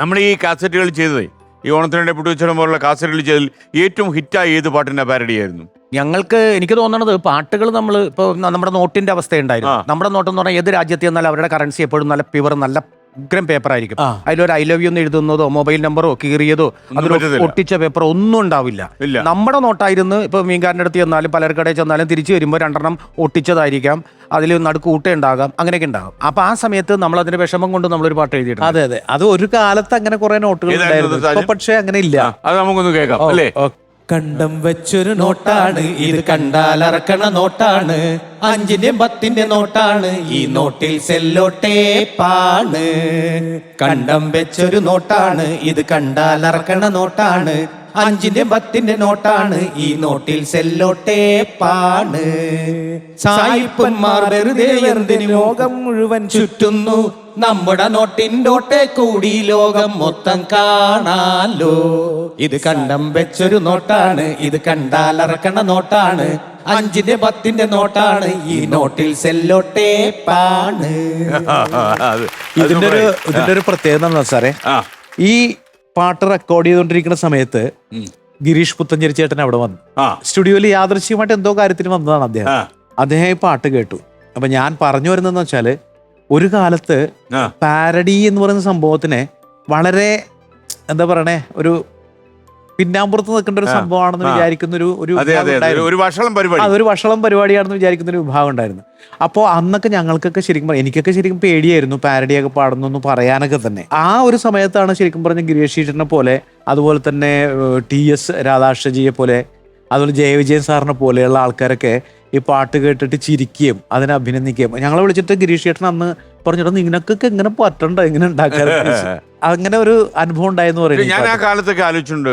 നമ്മൾ ഈ കാസറ്റുകൾ ചെയ്തതേ ഈ ഓണത്തിനിടെ പുട്ടുവച്ചടം പോലുള്ള കാസറ്റുകൾ ചെയ്തതിൽ ഏറ്റവും ഹിറ്റായ ഏത് പാട്ടിന്റെ പാരഡിയായിരുന്നു? ഞങ്ങൾക്ക് എനിക്ക് തോന്നണത് പാട്ടുകൾ നമ്മൾ ഇപ്പോൾ നമ്മുടെ നോട്ടിന്റെ അവസ്ഥയുണ്ടായിരുന്നു. നമ്മുടെ നോട്ടെന്ന് പറഞ്ഞാൽ ഏത് രാജ്യത്ത് നിന്നാലും അവരുടെ കറൻസി എപ്പോഴും നല്ല പ്യുവർ നല്ല ഉഗ്രം പേപ്പർ ആയിരിക്കും. അതിലൊരു ഐ ലവ് യു എന്ന് എഴുതുന്നതോ മൊബൈൽ നമ്പറോ കീറിയതോ ഒട്ടിച്ച പേപ്പർ ഒന്നും ഉണ്ടാവില്ല. നമ്മുടെ നോട്ടായിരുന്നു ഇപ്പൊ മീൻകാരന്റെ അടുത്ത് ചെന്നാലും പലർക്കടയിൽ ചെന്നാലും തിരിച്ചു വരുമ്പോൾ രണ്ടെണ്ണം ഒട്ടിച്ചതായിരിക്കാം. അതിൽ നടുക്ക് ഊട്ട ഉണ്ടാകാം. അങ്ങനെയൊക്കെ ഉണ്ടാകും. അപ്പൊ ആ സമയത്ത് നമ്മൾ അതിന്റെ വിഷമം കൊണ്ട് നമ്മൾ ഒരു പാട്ട് എഴുതിയിട്ടുണ്ട്. അതെ അതെ. അത് ഒരു കാലത്ത് അങ്ങനെ കുറെ നോട്ടുകൾ പക്ഷേ ഉണ്ടായിരുന്നു? പക്ഷെ അങ്ങനെ ഇല്ല. അത് നമുക്കൊന്ന് കേൾക്കാം അല്ലേ. കണ്ടം വെച്ചൊരു നോട്ടാണ്. ഇത് കണ്ടാലറക്കണ നോട്ടാണ്. അഞ്ചിന്റെ പത്തിന്റെ നോട്ടാണ്. ഈ നോട്ടിൽ സെല്ലോട്ടേ സെല്ലോട്ടേപ്പാണ് കണ്ടം വെച്ചൊരു നോട്ടാണ്. ഇത് കണ്ടാലറക്കണ നോട്ടാണ്. അഞ്ചിന്റെ പത്തിന്റെ നോട്ടാണ്. ഈ നോട്ടിൽ സെല്ലോട്ടേപ്പാണ് സായിപ്പന്മാർ വെറുതെ എന്തിന് ലോകം മുഴുവൻ ചുറ്റുന്നു? നമ്മുടെ നോട്ടിന്റോട്ടെ കൂടി ലോകം മൊത്തം കാണാലോ. ഇത് കണ്ടം വെച്ചൊരു നോട്ടാണ്. ഇത് കണ്ടാലറക്കണ നോട്ടാണ്. അഞ്ചിന്റെ പത്തിന്റെ നോട്ടാണ്. ഈ നോട്ടിൽ സെല്ലോട്ടേപ്പാണ് പാണ്. ഇതിന്റെ ഒരു ഇതിന്റെ ഒരു പ്രത്യേകത എന്താ സാറേ? ആ. ഈ പാട്ട് റെക്കോർഡ് ചെയ്തുകൊണ്ടിരിക്കുന്ന സമയത്ത് ഗിരീഷ് പുത്തഞ്ചേരി ചേട്ടൻ അവിടെ വന്നു. സ്റ്റുഡിയോയിൽ യാദൃശ്യമായിട്ട് എന്തോ കാര്യത്തിന് വന്നതാണ് അദ്ദേഹം. അദ്ദേഹം ഈ പാട്ട് കേട്ടു. അപ്പൊ ഞാൻ പറഞ്ഞു വരുന്നതെന്ന് വെച്ചാൽ ഒരു കാലത്ത് പാരഡി എന്ന് പറയുന്ന സംഭവത്തിനെ വളരെ എന്താ പറയണേ ഒരു പിന്നാമ്പുറത്ത് നിൽക്കേണ്ട ഒരു സംഭവമാണെന്ന്. വിചാരിക്കുന്ന ഒരു ഒരു വഷളം പരിപാടി. അതൊരു വഷളം പരിപാടിയാണെന്ന് വിചാരിക്കുന്ന ഒരു വിഭാഗം ഉണ്ടായിരുന്നു. അപ്പോൾ അന്നൊക്കെ ഞങ്ങൾക്കൊക്കെ ശരിക്കും എനിക്കൊക്കെ ശരിക്കും പേടിയായിരുന്നു പാരഡിയൊക്കെ പാടുന്നു എന്ന് പറയാനൊക്കെ തന്നെ. ആ ഒരു സമയത്താണ് ശരിക്കും പറഞ്ഞ ഗിരീഷ് പോലെ അതുപോലെ തന്നെ ടി എസ് രാധാകൃഷ്ണജിയെ പോലെ അതുപോലെ ജയവിജയൻ സാറിനെ പോലെയുള്ള ആൾക്കാരൊക്കെ ഈ പാട്ട് കേട്ടിട്ട് ചിരിക്കുകയും അതിനെ അഭിനന്ദിക്കുകയും. ഞങ്ങളെ വിളിച്ചിട്ട് ഗിരീഷ് ചേട്ടൻ അന്ന് പറഞ്ഞിട്ട് നിങ്ങൾക്കൊക്കെ എങ്ങനെ പറ്റണ്ട എങ്ങനെ ഉണ്ടാക്കാൻ? അങ്ങനെ ഒരു അനുഭവം ഉണ്ടായെന്ന് പറയുന്നത് ഞാൻ ആ കാലത്തൊക്കെ ആലോചിച്ചിട്ടുണ്ട്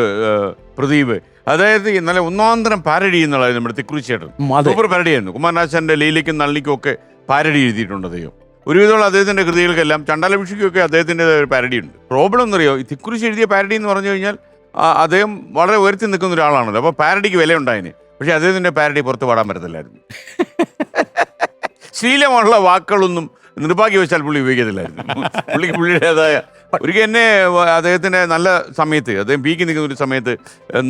പ്രദീപ്. അതായത് ഇന്നലെ നല്ല ഒന്നാന്തരം പാരഡി എന്നുള്ളത് നമ്മുടെ തിക്കുറിച്ചേട്ടൻ സൂപ്പർ പാരഡി ആയിരുന്നു. കുമാരനാശാന്റെ ലീലയ്ക്കും നള്ളിക്കും ഒക്കെ പാരഡി എഴുതിയിട്ടുണ്ട് അദ്ദേഹം. ഒരുവിധമുള്ള അദ്ദേഹത്തിന്റെ കൃതികൾക്കെല്ലാം ചണ്ടാലഭിഷിക്കൊക്കെ അദ്ദേഹത്തിന്റെ ഒരു പാരഡി ഉണ്ട് പ്രോബ്ലം എന്നറിയോ? ഈ തിക്കുറിച്ച് എഴുതിയ പാരഡി എന്ന് പറഞ്ഞു കഴിഞ്ഞാൽ അദ്ദേഹം വളരെ ഉയർത്തി നിൽക്കുന്ന ഒരാളാണല്ലോ. അപ്പോൾ പാരഡിക്ക് വില ഉണ്ടായിന് പക്ഷെ അദ്ദേഹത്തിന്റെ പാരഡി പുറത്ത് പാടാൻ പറ്റത്തില്ലായിരുന്നു. ശീലമുള്ള വാക്കുകളൊന്നും നിർഭാഗ്യവശാൽ പുള്ളി ഉപയോഗിക്കത്തില്ലായിരുന്നു. പുള്ളിക്ക് പുള്ളിയുടേതായ ഒരിക്കൽ എന്നെ അദ്ദേഹത്തിന്റെ നല്ല സമയത്ത് അദ്ദേഹം പീക്കി നിൽക്കുന്ന ഒരു സമയത്ത്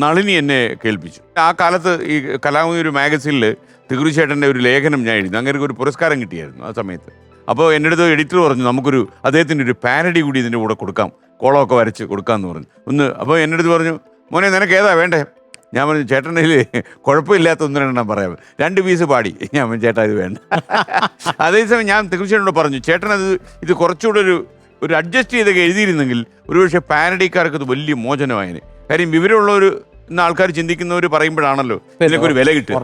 നളിനി എന്നെ കേൾപ്പിച്ചു. ആ കാലത്ത് ഈ കലാമി ഒരു മാഗസീനിൽ തികുറിച്ചേട്ടന്റെ ഒരു ലേഖനം ഞാൻ എഴുതി. അങ്ങനെ ഒരു പുരസ്കാരം കിട്ടിയായിരുന്നു ആ സമയത്ത്. അപ്പോൾ എന്റെ അടുത്ത് എഡിറ്റർ പറഞ്ഞു നമുക്കൊരു അദ്ദേഹത്തിന്റെ ഒരു പാരഡി കൂടി ഇതിന്റെ കൂടെ കൊടുക്കാം. കോളമൊക്കെ വരച്ച് കൊടുക്കാമെന്ന് പറഞ്ഞു. ഒന്ന് അപ്പോൾ എന്റെ അടുത്ത് പറഞ്ഞു മോനെ നിനക്ക് ഏതാ വേണ്ടേ? ഞാൻ പറഞ്ഞു ചേട്ടന്റെ കുഴപ്പമില്ലാത്ത ഒന്ന് രണ്ടെണ്ണം പറയാം. രണ്ട് പീസ് പാടി. ഞാൻ പറഞ്ഞു ചേട്ടാ ഇത് വേണ്ട. അതേസമയം ഞാൻ തീർച്ചയായിട്ടും പറഞ്ഞു ചേട്ടൻ അത് ഇത് കുറച്ചുകൂടെ ഒരു ഒരു അഡ്ജസ്റ്റ് ചെയ്തൊക്കെ എഴുതിയിരുന്നെങ്കിൽ ഒരുപക്ഷെ പാരഡിക്കാർക്ക് അത് വലിയ മോചനമായതിന് കാര്യം വിവരമുള്ള ഒരു ആൾക്കാർ ചിന്തിക്കുന്നവർ പറയുമ്പോഴാണല്ലോ ഇതിനൊക്കെ ഒരു വില കിട്ടുക.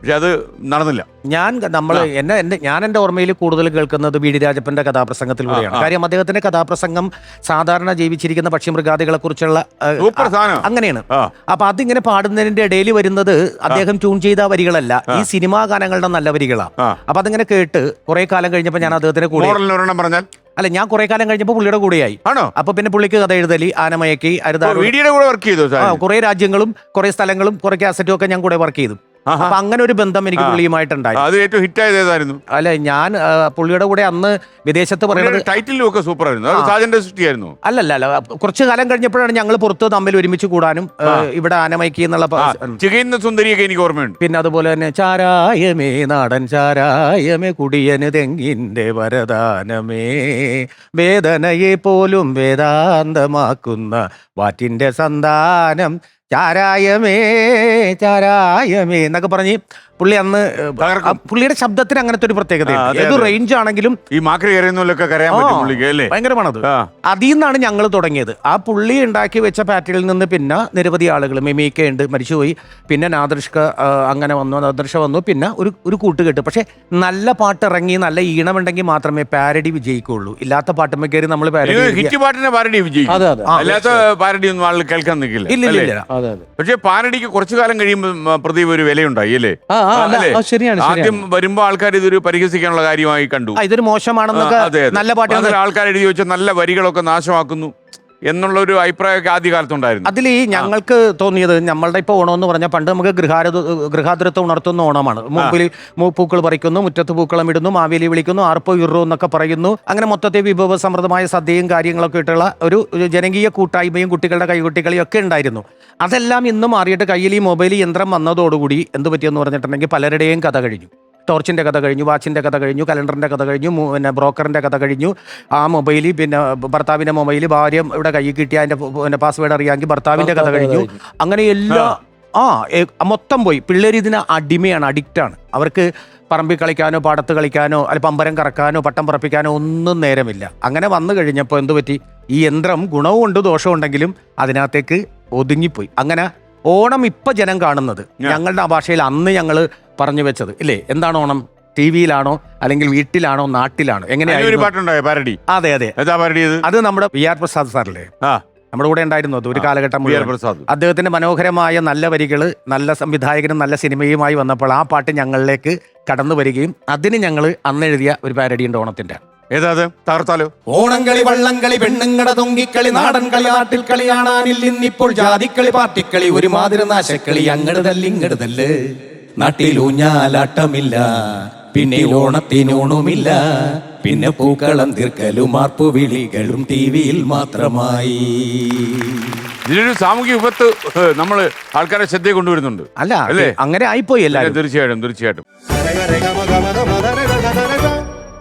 പക്ഷെ അത് നടന്നില്ല. ഞാൻ നമ്മൾ എന്നെ എന്റെ ഞാൻ എന്റെ ഓർമ്മയിൽ കൂടുതൽ കേൾക്കുന്നത് ബി ഡി രാജപ്പന്റെ കഥാപ്രസംഗത്തിലൂടെയാണ്. കാര്യം അദ്ദേഹത്തിന്റെ കഥാപ്രസംഗം സാധാരണ ജീവിച്ചിരിക്കുന്ന പക്ഷിമൃഗാദികളെ കുറിച്ചുള്ള അങ്ങനെയാണ്. അപ്പൊ അതിങ്ങനെ പാടുന്നതിന്റെ ഇടയിൽ വരുന്നത് അദ്ദേഹം ട്യൂൺ ചെയ്ത വരികളല്ല. ഈ സിനിമാ ഗാനങ്ങളുടെ നല്ല വരികളാണ് അപ്പൊ അതിങ്ങനെ കേട്ട് കുറെ കാലം കഴിഞ്ഞപ്പോൾ ഞാൻ അദ്ദേഹത്തിന്റെ കൂടെ പറഞ്ഞാൽ? അല്ല ഞാൻ കുറെ കാലം കഴിഞ്ഞപ്പോൾ പുള്ളിയുടെ കൂടെയായി. ആണോ? അപ്പൊ പിന്നെ പുള്ളിക്ക് കഥ എഴുതലി ആനമയക്കി അരുതാ വീഡിയോയുടെ കൂടെ വർക്ക് ചെയ്തു കുറെ രാജ്യങ്ങളും കുറെ സ്ഥലങ്ങളും കുറെ കാസറ്റും ഒക്കെ ഞാൻ കൂടെ വർക്ക് ചെയ്തു. അപ്പൊ അങ്ങനെ ഒരു ബന്ധം എനിക്ക് പുള്ളിയുമായിട്ടുണ്ടായിരുന്നു. പുള്ളിയുമായിട്ടുണ്ടായി അത് ഏറ്റവും ഹിറ്റായത് ഏതായിരുന്നു അല്ല ഞാൻ ആ, പുള്ളിയുടെ കൂടെ അന്ന് വിദേശത്ത് പറയുന്നത് ടൈറ്റിലും ഒക്കെ സൂപ്പർ ആയിരുന്നു അത് ആ. സാജന്റെ സൃഷ്ടിയായിരുന്നു. അല്ലല്ല അല്ല കുറച്ചു കാലം കഴിഞ്ഞപ്പോഴാണ് ഞങ്ങൾ പുറത്ത് തമ്മിൽ ഒരുമിച്ച് കൂടാനും ഏ, ഇവിടെ ആനമൈക്കി എന്നുള്ള പ- ചികയുന്ന സുന്ദരിയൊക്കെ എനിക്ക് ഓർമ്മയുണ്ട്. പിന്നെ അതുപോലെ തന്നെ ചാരായമേ നാടൻ ചാരായമേ കുടിയന് തെങ്ങിന്റെ വരദാനമേ വേദനയെ പോലും വേദാന്തമാക്കുന്ന വാറ്റിന്റെ സന്താനം ചാരായമേ ചാരായമേ എന്നൊക്കെ പറഞ്ഞ് പുള്ളി അന്ന് ആ പുള്ളിയുടെ ശബ്ദത്തിന് അങ്ങനത്തെ ഒരു പ്രത്യേകത ഏത് റേഞ്ച് ആണെങ്കിലും ഈ മാക്രി കരയുന്നതിലൊക്കെ കരയാൻ പറ്റും ആ, പുള്ളിക്ക് അല്ലേ? ഭയങ്കരമാണത് ആ. അതിൽ നിന്നാണ് ഞങ്ങൾ തുടങ്ങിയത്. ആ പുള്ളി ഉണ്ടാക്കി വെച്ച പാറ്റേണിൽ നിന്ന് പിന്നെ നിരവധി ആളുകൾ മിമിക്ക ഉണ്ട് മരിച്ചുപോയി. പിന്നെ നാദർഷ്ക ആ, അങ്ങനെ വന്നു നാദർഷ വന്നു പിന്നെ ഒരു ഒരു കൂട്ടുകെട്ട്. പക്ഷെ നല്ല പാട്ട് ഇറങ്ങി നല്ല ഈണമുണ്ടെങ്കിൽ മാത്രമേ പാരഡി വിജയിക്കുള്ളൂ ഇല്ലാത്ത പാട്ടുമ്മ കയറി നമ്മൾ പാരഡി ഹിറ്റ് പാട്ടിനെ പാരഡി വിജയിക്കും. അതെ അതെ. ആ, അല്ലാത്ത പാരഡി ഒന്നും ആൾ കേൾക്കാൻ നിൽക്കില്ല ഇല്ല ഇല്ല അല്ലേ? ഇല്ല. അതെ അതെ. പക്ഷേ പാരഡിക്ക് കുറച്ചു കാലം കഴിയുമ്പോൾ പ്രതി പ്രദീപ് ഒരു വിലയുണ്ടായി അല്ലേ ആ ആ, അല്ലേ? ആ, ശരിയാണ് ആദ്യം വരുമ്പോ ആൾക്കാർ ഇതൊരു പരിഹസിക്കാനുള്ള കാര്യമായി കണ്ടു. ഇതൊരു മോശമാണെന്നൊക്കെ. നല്ല പാട്ട് അതിൽ ആൾക്കാർ എഴുതി വെച്ച നല്ല വരികളൊക്കെ നാശമാക്കുന്നു. എന്നുള്ള ഒരു അഭിപ്രായമൊക്കെ ആദ്യകാലത്ത് ഉണ്ടായിരുന്നു അതിൽ ഈ ഞങ്ങൾക്ക് തോന്നിയത് നമ്മളുടെ ഇപ്പോൾ ഓണം എന്ന് പറഞ്ഞാൽ പണ്ട് നമുക്ക് ഗൃഹാര ഗൃഹാതുരത്വം ഉണർത്തുന്ന ഓണമാണ്. മുമ്പിൽ പൂക്കൾ പറിക്കുന്നു മുറ്റത്ത് പൂക്കളം ഇടുന്നു മാവേലി വിളിക്കുന്നു ആർപ്പോ ഇറോ എന്നൊക്കെ പറയുന്നു. അങ്ങനെ മൊത്തത്തെ വിഭവ സമൃദ്ധമായ സദ്യയും കാര്യങ്ങളൊക്കെ ഇട്ടുള്ള ഒരു ജനകീയ കൂട്ടായ്മയും കുട്ടികളുടെ കൈകുട്ടികളെയും ഒക്കെ ഉണ്ടായിരുന്നു. അതെല്ലാം ഇന്ന് മാറിയിട്ട് കയ്യിൽ ഈ മൊബൈൽ യന്ത്രം വന്നതോടുകൂടി എന്ത് പറ്റിയെന്ന് പറഞ്ഞിട്ടുണ്ടെങ്കിൽ പലരുടെയും കഥ കഴിഞ്ഞു. ടോർച്ചിന്റെ കഥ കഴിഞ്ഞു വാച്ചിന്റെ കഥ കഴിഞ്ഞു കലണ്ടറിന്റെ കഥ കഴിഞ്ഞു പിന്നെ ബ്രോക്കറിന്റെ കഥ കഴിഞ്ഞു. ആ മൊബൈലിൽ പിന്നെ ഭർത്താവിന്റെ മൊബൈൽ ഭാര്യ ഇവിടെ കൈ കിട്ടിയ അതിന്റെ പിന്നെ പാസ്വേഡ് അറിയാമെങ്കിൽ ഭർത്താവിന്റെ കഥ കഴിഞ്ഞു. അങ്ങനെ എല്ലാ ആ. മൊത്തം പോയി. പിള്ളേർ ഇതിന് അടിമയാണ് അഡിക്റ്റാണ് അവർക്ക് പറമ്പിൽ കളിക്കാനോ പാടത്ത് കളിക്കാനോ അല്ല പമ്പരം കറക്കാനോ പട്ടം പറപ്പിക്കാനോ ഒന്നും നേരമില്ല. അങ്ങനെ വന്നു കഴിഞ്ഞപ്പോൾ എന്ത് പറ്റി? ഈ യന്ത്രം ഗുണവും ഉണ്ട് ദോഷവും ഉണ്ടെങ്കിലും അതിനകത്തേക്ക് ഒതുങ്ങിപ്പോയി. അങ്ങനെ ഓണം ഇപ്പം ജനം കാണുന്നത്. ഞങ്ങളുടെ ആ ഭാഷയിൽ അന്ന് ഞങ്ങൾ പറഞ്ഞു വെച്ചത്. ഇല്ലേ? എന്താണ് ഓണം? ടി വിയിലാണോ? അല്ലെങ്കിൽ വീട്ടിലാണോ? നാട്ടിലാണോ? ഒരു എങ്ങനെയായിരുന്നു? പാട്ടുണ്ടായോ? പാരഡി. അതെ അതെ. എന്താ പാരഡി ചെയ്ത് അത് നമ്മുടെ വി ആർ പ്രസാദ് സാറല്ലേ? ആ. നമ്മുടെ കൂടെ ഉണ്ടായിരുന്നു അത് ഒരു കാലഘട്ടം പ്രസാദ്. അദ്ദേഹത്തിന്റെ മനോഹരമായ നല്ല വരികൾ നല്ല സംവിധായകനും നല്ല സിനിമയുമായി വന്നപ്പോൾ ആ പാട്ട് ഞങ്ങളിലേക്ക് കടന്നു വരികയും അതിന് ഞങ്ങൾ അന്ന് എഴുതിയ ഒരു പാരഡി ഉണ്ട് ഓണത്തിന്റെ. ഏതാ അത്? തകർത്താലോ? ഓണംകളി വള്ളംകളി പെണ്ണുങ്ങട തൊങ്കിക്കളി നാടൻ കളി നാട്ടിൽ കളി കാണാനിൽ ഇന്നിപ്പോൾ ജാതിക്കളി പാർട്ടിക്കളി ഒരു മാതിരി നാശക്കളി അങ്ങട് തല്ലി ഇങ്ങട് തല്ല്. നാട്ടിൽ ഊഞ്ഞാലാട്ടമില്ല പിന്നെ ഓണത്തിനോണുമില്ല പിന്നെ പൂക്കളം തീർക്കലും മാർപ്പു വിളികളും ടി വിയിൽ മാത്രമായി. ഇതിനൊരു സാമൂഹ്യ വിപത്ത് നമ്മൾ ആൾക്കാരെ ശ്രദ്ധയെ കൊണ്ടുവരുന്നുണ്ട്. അല്ല അല്ലേ? അങ്ങനെ ആയിപ്പോയി എല്ലാവരും തീർച്ചയായിട്ടും തീർച്ചയായിട്ടും.